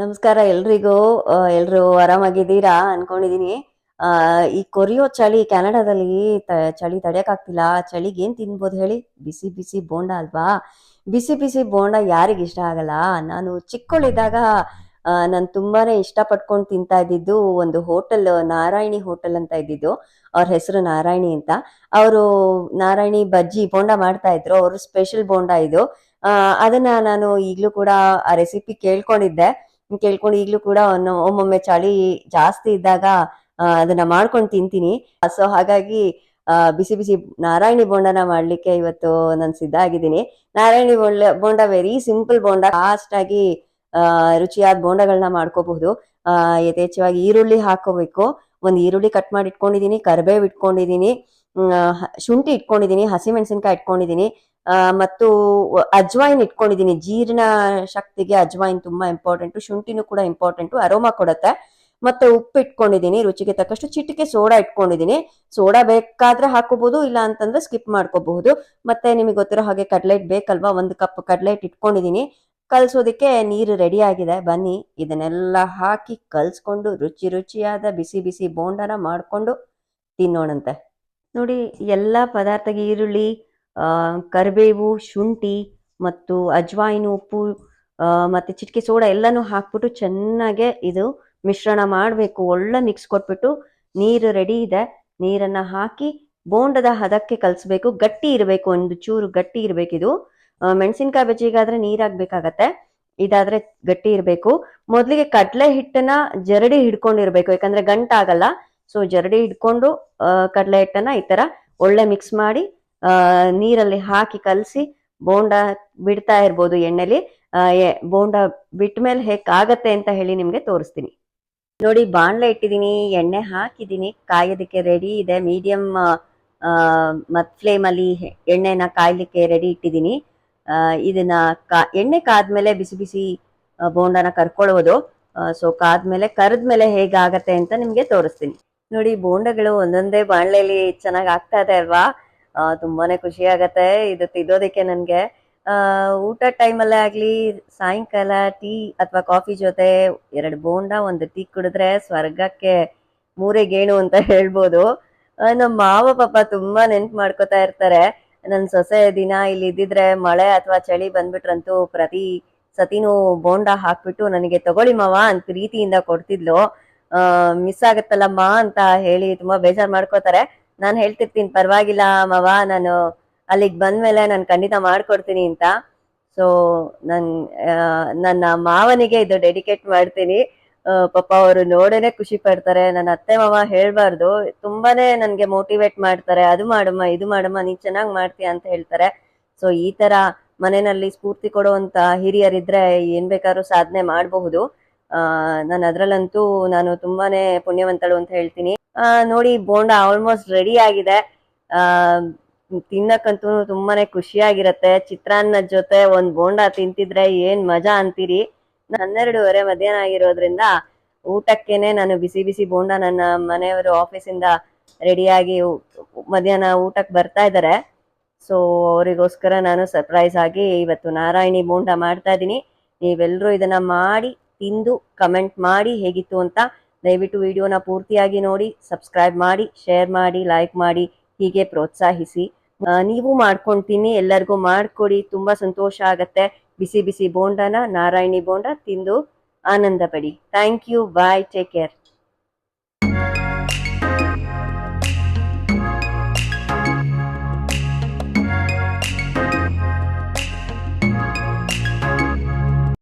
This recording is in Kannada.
ನಮಸ್ಕಾರ ಎಲ್ರಿಗೂ. ಎಲ್ಲರೂ ಆರಾಮಾಗಿದ್ದೀರಾ ಅನ್ಕೊಂಡಿದೀನಿ. ಈ ಕೊರಿಯೋ ಚಳಿ ಕೆನಡಾದಲ್ಲಿ ಚಳಿ ತಡೆಯೋಕ್ಕಾಗ್ತಿಲ್ಲ ಚಳಿಗೆ ಏನ್ ತಿನ್ಬೋದು ಹೇಳಿ? ಬಿಸಿ ಬಿಸಿ ಬೋಂಡ ಅಲ್ವಾ? ಬಿಸಿ ಬಿಸಿ ಬೋಂಡ ಯಾರಿಗೆ ಇಷ್ಟ ಆಗಲ್ಲ? ನಾನು ಚಿಕ್ಕವಳಿದ್ದಾಗ ನಾನು ತುಂಬಾನೇ ಇಷ್ಟಪಟ್ಕೊಂಡು ತಿಂತಾ ಇದ್ದಿದ್ದು ಒಂದು ಹೋಟೆಲ್, ನಾರಾಯಣಿ ಹೋಟೆಲ್ ಅಂತ ಇದ್ದಿದ್ದು. ಅವ್ರ ಹೆಸರು ನಾರಾಯಣಿ ಅಂತ. ಅವರು ನಾರಾಯಣಿ ಬಜ್ಜಿ ಬೋಂಡ ಮಾಡ್ತಾ ಇದ್ರು. ಅವರು ಸ್ಪೆಷಲ್ ಬೋಂಡ ಇದು. ಅದನ್ನ ನಾನು ಈಗಲೂ ಕೂಡ ಆ ರೆಸಿಪಿ ಕೇಳ್ಕೊಂಡಿದ್ದೆ. ಕೇಳ್ಕೊಂಡು ಈಗಲೂ ಕೂಡ ಒಮ್ಮೊಮ್ಮೆ ಚಳಿ ಜಾಸ್ತಿ ಇದ್ದಾಗ ಅದನ್ನ ಮಾಡ್ಕೊಂಡು ತಿಂತೀನಿ. ಸೊ ಹಾಗಾಗಿ ಬಿಸಿ ಬಿಸಿ ನಾರಾಯಣಿ ಬೋಂಡನ ಮಾಡ್ಲಿಕ್ಕೆ ಇವತ್ತು ನಾನು ಸಿದ್ಧ ಆಗಿದ್ದೀನಿ. Narayani bonda bonda very simple bonda. Fast ಆಗಿ ರುಚಿಯಾದ ಬೋಂಡಗಳನ್ನ ಮಾಡ್ಕೋಬಹುದು. ಯಥೇಚ್ಛವಾಗಿ ಈರುಳ್ಳಿ ಹಾಕೋಬೇಕು. ಒಂದು ಈರುಳ್ಳಿ ಕಟ್ ಮಾಡಿ ಇಟ್ಕೊಂಡಿದ್ದೀನಿ ಕರಿಬೇವು ಹ- ಶುಂಠಿ ಇಟ್ಕೊಂಡಿದೀನಿ, ಹಸಿಮೆಣಸಿನ್ಕಾಯಿ ಇಟ್ಕೊಂಡಿದ್ದೀನಿ ಮತ್ತು ಅಜ್ವಾಯಿನ್ ಇಟ್ಕೊಂಡಿದ್ದೀನಿ ಜೀರ್ಣ ಶಕ್ತಿಗೆ ಅಜ್ವಾಯಿನ್ ತುಂಬಾ ಇಂಪಾರ್ಟೆಂಟ್ ಶುಂಠಿನೂ ಕೂಡ ಇಂಪಾರ್ಟೆಂಟ್ ಅರೋಮಾ ಕೊಡುತ್ತೆ. ಮತ್ತೆ ಉಪ್ಪು ಇಟ್ಕೊಂಡಿದ್ದೀನಿ ರುಚಿಗೆ ತಕ್ಕಷ್ಟು ಚಿಟಿಕೆ ಸೋಡಾ ಇಟ್ಕೊಂಡಿದೀನಿ. ಸೋಡಾ ಬೇಕಾದ್ರೆ ಹಾಕೋಬಹುದು ಇಲ್ಲ ಅಂತಂದ್ರೆ ಸ್ಕಿಪ್ ಮಾಡ್ಕೋಬಹುದು. ಮತ್ತೆ ನಿಮಗೆ ಗೊತ್ತಿರೋ ಹಾಗೆ ಕಡ್ಲೈಟ್ ಬೇಕಲ್ವಾ? ಒಂದು ಕಪ್ ಕಡ್ಲೈಟ್ ಇಟ್ಕೊಂಡಿದ್ದೀನಿ ಕಲ್ಸೋದಕ್ಕೆ ನೀರು ರೆಡಿ ಆಗಿದೆ. ಬನ್ನಿ, ಇದನ್ನೆಲ್ಲ ಹಾಕಿ ಕಲ್ಸ್ಕೊಂಡು ರುಚಿ ರುಚಿಯಾದ ಬಿಸಿ ಬಿಸಿ ಬೋಂಡನ ಮಾಡ್ಕೊಂಡು ತಿನ್ನೋಣಂತೆ. ನೋಡಿ ಎಲ್ಲ ಪದಾರ್ಥಗೆ ಈರುಳ್ಳಿ ಕರಿಬೇವು, ಶುಂಠಿ ಮತ್ತು ಅಜ್ವಾಯಿನ ಉಪ್ಪು ಮತ್ತೆ ಚಿಟಿಕೆ ಸೋಡಾ ಎಲ್ಲನೂ ಹಾಕ್ಬಿಟ್ಟು ಚೆನ್ನಾಗೆ ಇದು ಮಿಶ್ರಣ ಮಾಡಬೇಕು. ಒಳ್ಳೆ ಮಿಕ್ಸ್ ಕೊಟ್ಬಿಟ್ಟು ನೀರು ರೆಡಿ ಇದೆ. ನೀರನ್ನ ಹಾಕಿ ಬೋಂಡದ ಹದಕ್ಕೆ ಕಲಿಸ್ಬೇಕು. ಗಟ್ಟಿ ಇರಬೇಕು, ಒಂದು ಚೂರು ಗಟ್ಟಿ ಇರಬೇಕು ಇದು. ಮೆಣಸಿನ್ಕಾಯಿ ಬಜ್ಜಿಗಾದ್ರೆ ನೀರ್ ಹಾಕ್ಬೇಕಾಗತ್ತೆ. ಇದಾದ್ರೆ ಗಟ್ಟಿ ಇರಬೇಕು. ಮೊದಲಿಗೆ ಕಡಲೆ ಹಿಟ್ಟನ್ನ ಜರಡಿ ಹಿಡ್ಕೊಂಡಿರ್ಬೇಕು. ಯಾಕಂದ್ರೆ ಗಂಟಾಗಲ್ಲ. ಸೊ ಜರಡಿ ಹಿಡ್ಕೊಂಡು ಕಡಲೆ ಹಿಟ್ಟನ್ನ ಈ ತರ ಒಳ್ಳೆ ಮಿಕ್ಸ್ ಮಾಡಿ ನೀರಲ್ಲಿ ಹಾಕಿ ಕಲಸಿ, ಬೋಂಡ ಬಿಡ್ತಾ ಇರ್ಬೋದು ಎಣ್ಣೆಲಿ. ಬೋಂಡ ಬಿಟ್ಮೇಲೆ ಹೇಗ್ ಆಗತ್ತೆ ಅಂತ ಹೇಳಿ ನಿಮ್ಗೆ ತೋರಿಸ್ತೀನಿ. ನೋಡಿ, ಬಾಣ್ಲೆ ಇಟ್ಟಿದ್ದೀನಿ, ಎಣ್ಣೆ ಹಾಕಿದ್ದೀನಿ, ಕಾಯೋದಕ್ಕೆ ರೆಡಿ ಇದೆ. ಮೀಡಿಯಂ ಮತ್ ಫ್ಲೇಮ್ ಅಲ್ಲಿ ಎಣ್ಣೆನ ಕಾಯ್ಲಿಕ್ಕೆ ರೆಡಿ ಇಟ್ಟಿದ್ದೀನಿ. ಇದನ್ನ ಕಾ, ಎಣ್ಣೆ ಕಾದ್ಮೇಲೆ ಬಿಸಿ ಬಿಸಿ ಬೋಂಡನ ಕರ್ಕೊಳ್ಳೋದು. ಸೊ ಕಾದ್ಮೇಲೆ, ಕರೆದ್ಮೇಲೆ ಹೇಗಾಗತ್ತೆ ಅಂತ ನಿಮ್ಗೆ ತೋರಿಸ್ತೀನಿ. ನೋಡಿ ಬೋಂಡಗಳು ಒಂದೊಂದೇ ಬಾಣ್ಲೆಲಿ ಚೆನ್ನಾಗಿ ಆಗ್ತಾ ಇದೆ ಅಲ್ವಾ ತುಂಬಾನೇ ಖುಷಿ ಆಗತ್ತೆ ಇದು ತಿನ್ನೋದಕ್ಕೆ ನನ್ಗೆ. ಊಟ ಟೈಮಲ್ಲೇ ಆಗ್ಲಿ, ಸಾಯಂಕಾಲ ಟೀ ಅಥವಾ ಕಾಫಿ ಜೊತೆ ಎರಡು ಬೋಂಡ, ಒಂದು ಟೀ ಕುಡಿದ್ರೆ ಸ್ವರ್ಗಕ್ಕೆ ಮೂರೇ ಗೇಣು ಅಂತ ಹೇಳ್ಬೋದು. ನಮ್ಮ ಮಾವ ಪಾಪ ತುಂಬಾ ನೆನ್ಪು ಮಾಡ್ಕೋತಾ ಇರ್ತಾರೆ. ನನ್ ಸೊಸೆ ದಿನ ಇಲ್ಲಿ ಇದ್ದಿದ್ರೆ ಮಳೆ ಅಥವಾ ಚಳಿ ಬಂದ್ಬಿಟ್ರಂತೂ ಪ್ರತಿ ಸತಿನೂ ಬೋಂಡ ಹಾಕ್ಬಿಟ್ಟು ನನಗೆ ತಗೊಳ್ಳಿ ಮಾವ ಅಂತ ಪ್ರೀತಿಯಿಂದ ಕೊಡ್ತಿದ್ಲು. ಆ ಮಿಸ್ ಆಗತ್ತಲ್ಲಮ್ಮ ಅಂತ ಹೇಳಿ ತುಂಬಾ ಬೇಜಾರ್ ಮಾಡ್ಕೋತಾರೆ. ನಾನ್ ಹೇಳ್ತಿರ್ತೀನಿ, ಪರವಾಗಿಲ್ಲ ಮವ, ನಾನು ಅಲ್ಲಿಗೆ ಬಂದ್ಮೇಲೆ ನಾನು ಖಂಡಿತ ಮಾಡ್ಕೊಡ್ತೀನಿ ಅಂತ. ಸೊ ನನ್ ನನ್ನ ಮಾವನಿಗೆ ಇದು ಡೆಡಿಕೇಟ್ ಮಾಡ್ತೀನಿ. ಪಾಪ ಅವರು ನೋಡೇನೆ ಖುಷಿ ಪಡ್ತಾರೆ. ನನ್ನ ಅತ್ತೆ ಮಾವ ಹೇಳ್ಬಾರ್ದು. ತುಂಬಾನೇ ನನ್ಗೆ ಮೋಟಿವೇಟ್ ಮಾಡ್ತಾರೆ. ಅದು ಮಾಡಮ್ಮ, ಇದು ಮಾಡಮ್ಮ, ನೀನ್ ಚೆನ್ನಾಗ್ ಮಾಡ್ತೀಯ ಅಂತ ಹೇಳ್ತಾರೆ. ಸೊ ಈ ತರ ಮನೆಯಲ್ಲಿ ಸ್ಫೂರ್ತಿ ಕೊಡುವಂತ ಹಿರಿಯರಿದ್ರೆ ಏನ್ ಬೇಕಾದ್ರೂ ಸಾಧನೆ ಮಾಡಬಹುದು. ನಾನು ಅದ್ರಲ್ಲಂತೂ ನಾನು ತುಂಬಾನೇ ಪುಣ್ಯವಂತಳು ಅಂತ ಹೇಳ್ತೀನಿ. ನೋಡಿ, ಬೋಂಡ ಆಲ್ಮೋಸ್ಟ್ ರೆಡಿ ಆಗಿದೆ. ತಿನ್ನಕ್ಕಂತೂ ತುಂಬಾನೇ ಖುಷಿಯಾಗಿರತ್ತೆ. ಚಿತ್ರಾನ್ನ ಜೊತೆ ಒಂದ್ ಬೋಂಡ ತಿಂತಿದ್ರೆ ಏನ್ ಮಜಾ ಅಂತೀರಿ? ಹನ್ನೆರಡುವರೆ ಮಧ್ಯಾಹ್ನ ಆಗಿರೋದ್ರಿಂದ ಊಟಕ್ಕೇನೆ ನಾನು ಬಿಸಿ ಬಿಸಿ ಬೋಂಡ ನನ್ನ ಮನೆಯವರು ಆಫೀಸಿಂದ ರೆಡಿಯಾಗಿ ಮಧ್ಯಾಹ್ನ ಊಟಕ್ಕೆ ಬರ್ತಾ ಇದ್ದಾರೆ ಸೊ ಅವರಿಗೋಸ್ಕರ ನಾನು ಸರ್ಪ್ರೈಸ್ ಆಗಿ ಇವತ್ತು ನಾರಾಯಣಿ ಬೋಂಡ ಮಾಡ್ತಾ ಇದ್ದೀನಿ ನೀವೆಲ್ಲರೂ ಇದನ್ನ ಮಾಡಿ ತಿಂದು ಕಮೆಂಟ್ ಮಾಡಿ ಹೇಗಿತ್ತು ಅಂತ ದಯವಿಟ್ಟು ವಿಡಿಯೋನ ಪೂರ್ತಿಯಾಗಿ ನೋಡಿ, ಸಬ್ಸ್ಕ್ರೈಬ್ ಮಾಡಿ, ಶೇರ್ ಮಾಡಿ, ಲೈಕ್ ಮಾಡಿ, ಹೀಗೆ ಪ್ರೋತ್ಸಾಹಿಸಿ. ನೀವು ಮಾಡ್ಕೊಂತೀನಿ, ಎಲ್ಲರಿಗೂ ಮಾಡ್ಕೊಡಿ, ತುಂಬಾ ಸಂತೋಷ ಆಗತ್ತೆ. ಬಿಸಿ ಬಿಸಿ ಬೋಂಡನ ನಾರಾಯಣಿ ಬೋಂಡ ತಿಂದು ಆನಂದ ಪಡಿ thank you, bye, take care.